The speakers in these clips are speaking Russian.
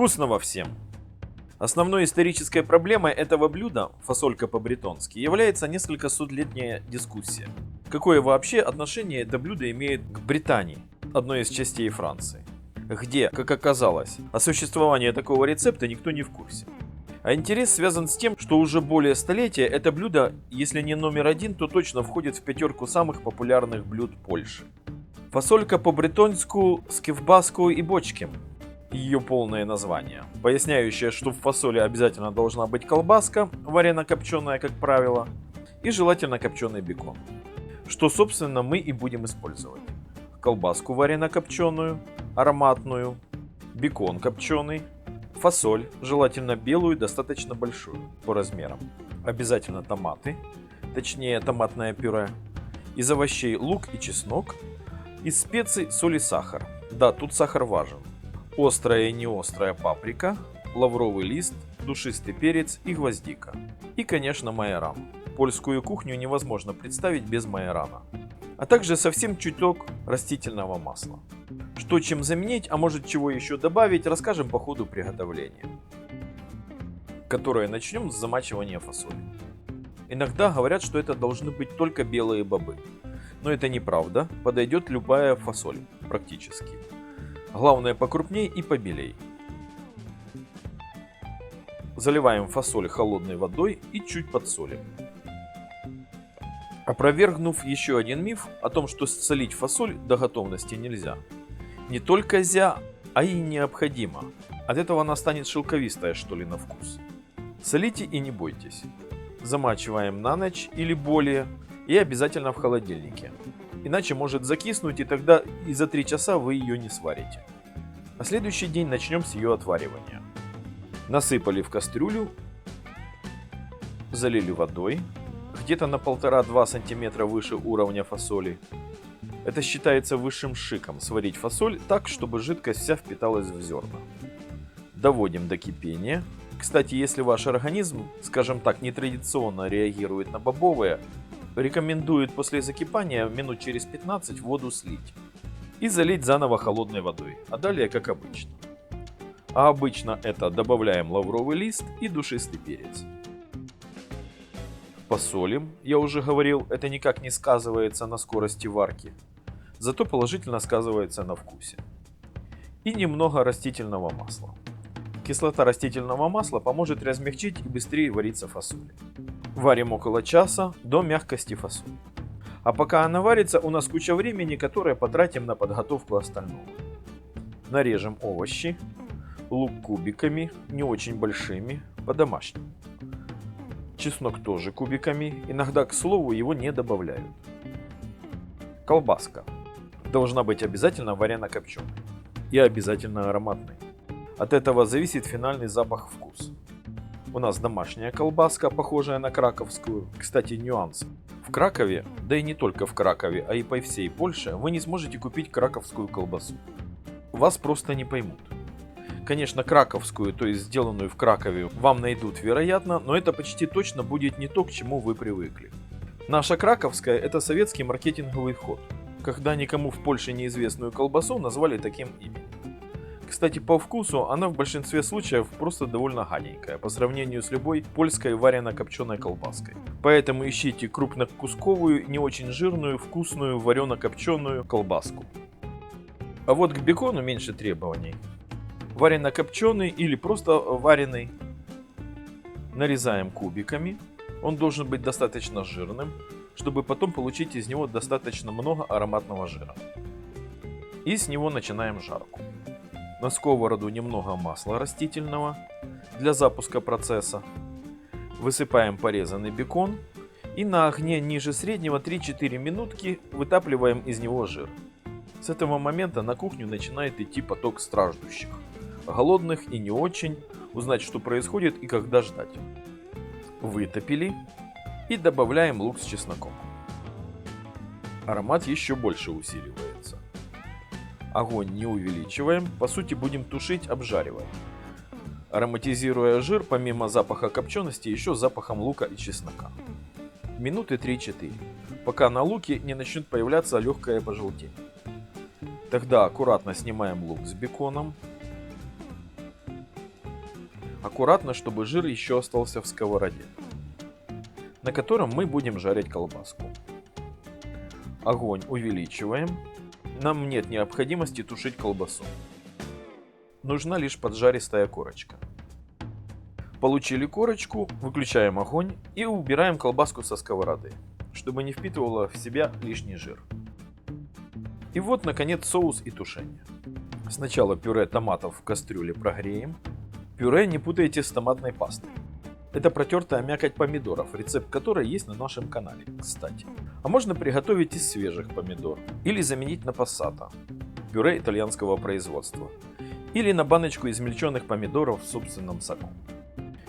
Вкусного всем! Основной исторической проблемой этого блюда, фасолька по-бретонски, является несколько судлетняя дискуссия. Какое вообще отношение это блюдо имеет к Британии, одной из частей Франции, где, как оказалось, о существовании такого рецепта никто не в курсе. А интерес связан с тем, что уже более столетия это блюдо, если не номер один, то точно входит в пятерку самых популярных блюд Польши. Фасолька по-бретонску с кивбаску и бочкем. Ее полное название, поясняющее, что в фасоли обязательно должна быть колбаска, варено-копченая, как правило, и желательно копченый бекон. Что, собственно, мы и будем использовать. Колбаску варено-копченую, ароматную, бекон копченый, фасоль, желательно белую, достаточно большую по размерам. Обязательно томаты, точнее томатное пюре. Из овощей лук и чеснок. Из специй соль и сахар. Да, тут сахар важен. Острая и неострая паприка, лавровый лист, душистый перец и гвоздика. И, конечно, майоран. Польскую кухню невозможно представить без майорана. А также совсем чуток растительного масла. Что чем заменить, а может чего еще добавить, расскажем по ходу приготовления. Которое начнем с замачивания фасоли. Иногда говорят, что это должны быть только белые бобы. Но это неправда, подойдет любая фасоль, практически. Главное покрупней и побелей. Заливаем фасоль холодной водой и чуть подсолим. Опровергнув еще один миф о том, что солить фасоль до готовности нельзя – не только зя, а и необходимо. От этого она станет шелковистая, что ли, на вкус. Солите и не бойтесь. Замачиваем на ночь или более и обязательно в холодильнике. Иначе может закиснуть и тогда и за 3 часа вы ее не сварите. На следующий день начнем с ее отваривания. Насыпали в кастрюлю, залили водой, где-то на 1,5-2 см выше уровня фасоли, это считается высшим шиком сварить фасоль так, чтобы жидкость вся впиталась в зерна. Доводим до кипения. Кстати, если ваш организм, скажем так, нетрадиционно реагирует на бобовые, рекомендует после закипания минут через 15 воду слить и залить заново холодной водой, а далее как обычно. А обычно это добавляем лавровый лист и душистый перец. Посолим, я уже говорил, это никак не сказывается на скорости варки, зато положительно сказывается на вкусе. И немного растительного масла. Кислота растительного масла поможет размягчить и быстрее вариться фасоль. Варим около часа до мягкости фасоли. А пока она варится, у нас куча времени, которое потратим на подготовку остального. Нарежем овощи, лук кубиками, не очень большими, по-домашнему. Чеснок тоже кубиками, иногда, к слову, его не добавляют. Колбаска должна быть обязательно варено-копченой и обязательно ароматной. От этого зависит финальный запах-вкус. У нас домашняя колбаска, похожая на краковскую. Кстати, нюанс. В Кракове, да и не только в Кракове, а и по всей Польше, вы не сможете купить краковскую колбасу. Вас просто не поймут. Конечно, краковскую, то есть сделанную в Кракове, вам найдут, вероятно, но это почти точно будет не то, к чему вы привыкли. Наша краковская – это советский маркетинговый ход – когда никому в Польше неизвестную колбасу назвали таким именем. Кстати, по вкусу она в большинстве случаев просто довольно гаденькая по сравнению с любой польской варено-копченой колбаской. Поэтому ищите крупнокусковую, не очень жирную, вкусную варено-копченую колбаску. А вот к бекону меньше требований. Варено-копченый или просто вареный. Нарезаем кубиками. Он должен быть достаточно жирным, чтобы потом получить из него достаточно много ароматного жира. И с него начинаем жарку. На сковороду немного масла растительного для запуска процесса. Высыпаем порезанный бекон и на огне ниже среднего 3-4 минутки вытапливаем из него жир. С этого момента на кухню начинает идти поток страждущих. Голодных и не очень, узнать что происходит и когда ждать. Вытопили, и добавляем лук с чесноком. Аромат еще больше усиливается. Огонь не увеличиваем, по сути будем тушить, обжаривая. Ароматизируя жир, помимо запаха копчености, еще запахом лука и чеснока. Минуты 3-4, пока на луке не начнет появляться легкое пожелтение. Тогда аккуратно снимаем лук с беконом. аккуратно, чтобы жир еще остался в сковороде, на котором мы будем жарить колбаску. Огонь увеличиваем. Нам нет необходимости тушить колбасу. Нужна лишь поджаристая корочка. Получили корочку, выключаем огонь и убираем колбаску со сковороды, чтобы не впитывала в себя лишний жир. И вот, наконец, соус и тушение. Сначала пюре томатов в кастрюле прогреем. Пюре не путайте с томатной пастой. Это протертая мякоть помидоров, рецепт которой есть на нашем канале, кстати. А можно приготовить из свежих помидор или заменить на пассата, пюре итальянского производства, или на баночку измельченных помидоров в собственном соку.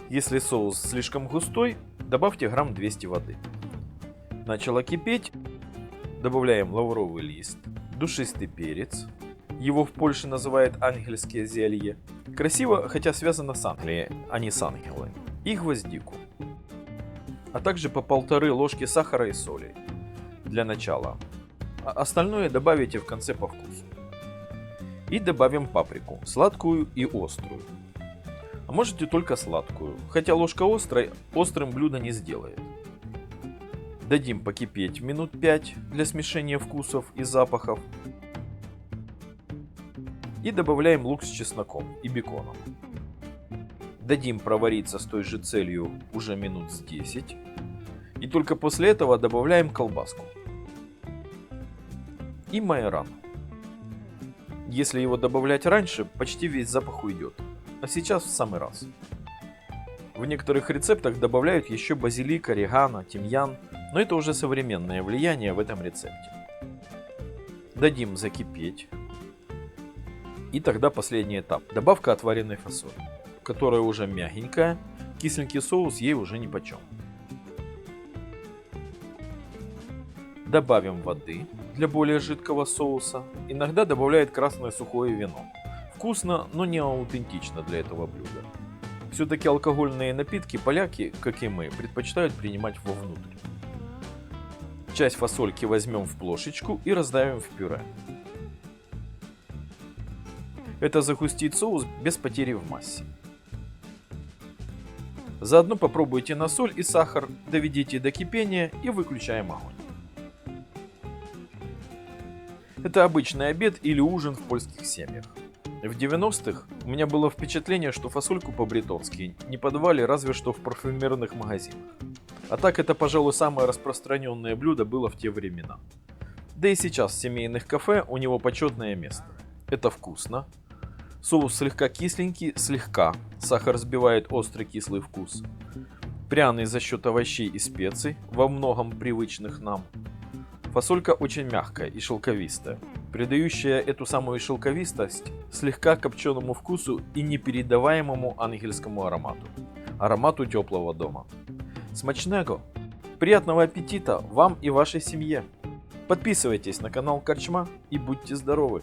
Если соус слишком густой, добавьте грамм 200 воды. Начало кипеть, добавляем лавровый лист, душистый перец, его в Польше называют ангельские зелье. Красиво, хотя связано с Англией, а не с ангелами. И гвоздику. А также по полторы ложки сахара и соли. Для начала. А остальное добавите в конце по вкусу. И добавим паприку, сладкую и острую. А можете только сладкую, хотя ложка острой острым блюдо не сделает. Дадим покипеть минут 5 для смешения вкусов и запахов и добавляем лук с чесноком и беконом. Дадим провариться с той же целью уже минут с 10. И только после этого добавляем колбаску. И майоран. Если его добавлять раньше, почти весь запах уйдет. А сейчас в самый раз. В некоторых рецептах добавляют еще базилик, орегано, тимьян, но это уже современное влияние в этом рецепте. Дадим закипеть, и тогда последний этап. Добавка отваренной фасоли, которая уже мягенькая, кисленький соус ей уже ни почем. Добавим воды для более жидкого соуса. Иногда добавляют красное сухое вино. Вкусно, но не аутентично для этого блюда. Все-таки алкогольные напитки поляки, как и мы, предпочитают принимать вовнутрь. Часть фасольки возьмем в плошечку и раздавим в пюре. Это загустит соус без потери в массе. Заодно попробуйте на соль и сахар, доведите до кипения и выключаем огонь. Это обычный обед или ужин в польских семьях. В 90-х у меня было впечатление, что фасольку по-бретонски не подавали разве что в парфюмерных магазинах. А так это, пожалуй, самое распространенное блюдо было в те времена. Да и сейчас в семейных кафе у него почетное место. Это вкусно, Соус слегка кисленький, слегка. Сахар сбивает острый кислый вкус. Пряный за счет овощей и специй, во многом привычных нам. Фасолька очень мягкая и шелковистая, придающая эту самую шелковистость слегка копченому вкусу и непередаваемому ангельскому аромату. Аромату теплого дома. Смачного! Приятного аппетита вам и вашей семье! Подписывайтесь на канал Корчма и будьте здоровы!